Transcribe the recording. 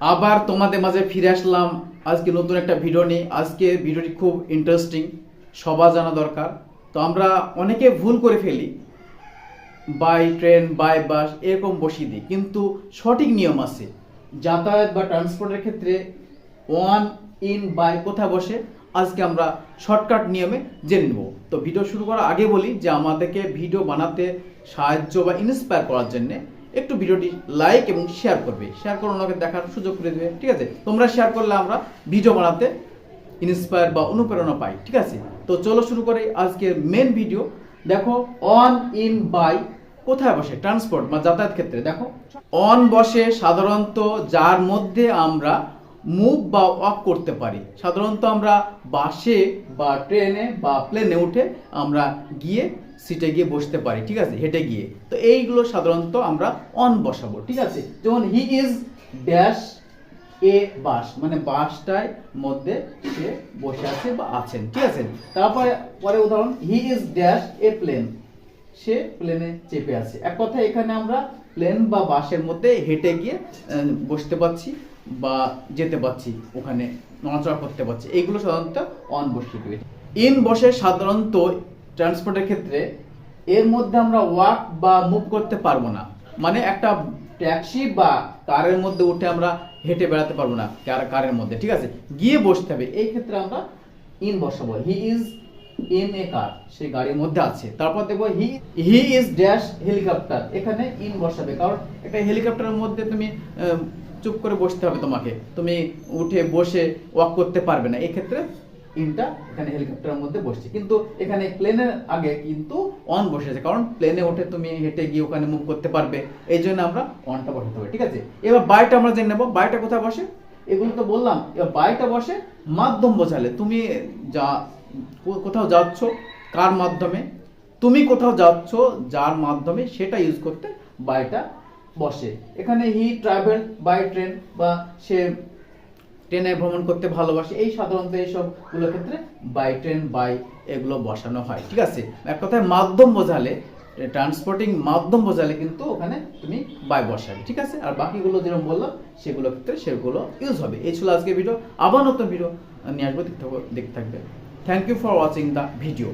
আবার তোমাদের মাঝে ফিরে আসলাম। আজকে নতুন একটা ভিডিও নিয়ে। আজকে ভিডিওটি খুব ইন্টারেস্টিং সবার জানা দরকার। তো আমরা অনেকে ভুল করে ফেলি। বাই ট্রেন বাই বাস এরকম বসিয়ে দিই। কিন্তু সঠিক নিয়ম আছে। যাতায়াত বা ট্রান্সপোর্টের ক্ষেত্রে ওয়ান ইন বাই কোথায় বসে? আজকে আমরা শর্টকাট নিয়মে জেনে নেব। তো ভিডিও শুরু করার আগে বলি যে আমাদেরকে ভিডিও বানাতে সাহায্য বা ইন্সপায়ার করার জন্য একটু ভিডিওটি লাইক এবং শেয়ার করবে। শেয়ার করে ওনাকে দেখার সুযোগ করে দেবে, ঠিক আছে? তোমরা শেয়ার করলে আমরা ভিডিও বানাতে ইন্সপায়ার বা অনুপ্রেরণা পাই, ঠিক আছে? তো চলো শুরু করে আজকের মেন ভিডিও দেখো অন ইন বাই কোথায় বসে? ট্রান্সপোর্ট বা যাতায়াত ক্ষেত্রে। দেখো অন বসে সাধারণত যার মধ্যে আমরা মুভ বা ওয়াক করতে পারি। সাধারণত আমরা বাসে বা ট্রেনে বা প্লেনে উঠে আমরা গিয়ে সিটে গিয়ে বসতে পারি, ঠিক আছে? হেঁটে গিয়ে। তো এইগুলো সাধারণত আমরা অন বসাবো, ঠিক আছে? যেমন হি ইজ ড্যাশ এ বাস মানে বাসটার মধ্যে সে বসে আছে বা আছেন, ঠিক আছে? তারপরে পরে উদাহরণ he is dash a plane সে প্লেনে চেপে আছে। এক কথা এখানে আমরা প্লেন বা বাসের মধ্যে হেঁটে গিয়ে বসতে পারছি। বা যেতে পারছি, ওখানে নড়াচড়া করতে পারছি এইগুলো সাধারণত অন বসিয়ে দেবে। ইন বসে সাধারণত ট্রান্সপোর্টের ক্ষেত্রে এর মধ্যে আমরা ওয়াক বা মুভ করতে পারব না। মানে একটা ট্যাক্সি বা কারের মধ্যে উঠে আমরা হেঁটে বেড়াতে পারব না কার- কারের মধ্যে, ঠিক আছে? গিয়ে বসতে হবে, এই ক্ষেত্রে আমরা ইন বসাবো। হি ইজ ইন এ কার সে গাড়ির মধ্যে আছে। তারপর দেখব he he is dash helicopter এখানে ইন বসাবে। কারণ একটা হেলিকপ্টারের মধ্যে তুমি চুপ করে বসতে হবে তোমাকে। তুমি উঠে বসে ওয়াক করতে পারবে না। এই ক্ষেত্রে ইনটা এখানে হেলিকপ্টারের মধ্যে বসছে। কিন্তু এখানে প্লেনের আগে কিন্তু অন বসেছে। কারণ প্লেনে উঠে তুমি হেঁটে গিয়ে ওখানে মুভ করতে পারবে। এই জন্য আমরা অনটা বসাতে হবে, ঠিক আছে? এবার বাইটা আমরা জেনে নেব। বাইটা কোথায় বসে? এগুলো তো বললাম। এবার বাইটা বসে মাধ্যম বোঝালে। তুমি যা কোথাও যাচ্ছ, কার মাধ্যমে? তুমি কোথাও যাচ্ছ, যার মাধ্যমে সেটা ইউজ করতে বাইটা বসে। এখানে হি ট্রাভেল বাই ট্রেন বা সে ট্রেনে ভ্রমণ করতে ভালোবাসে। এই সাধারণত এইসবগুলো ক্ষেত্রে বাই ট্রেন বাই এগুলো বসানো হয়, ঠিক আছে? এক কথায় মাধ্যম বোঝালে ট্রান্সপোর্টিং মাধ্যম বোঝালে কিন্তু ওখানে তুমি বাই বসাবে ঠিক আছে? আর বাকিগুলো যেরকম বললাম, সেগুলো ক্ষেত্রে সেগুলো ইউজ হবে। এই ছিল আজকে ভিডিও আবার নতুন ভিডিও নিয়ে আসব, দেখতে দেখতে থাকবে। Thank you for watching the video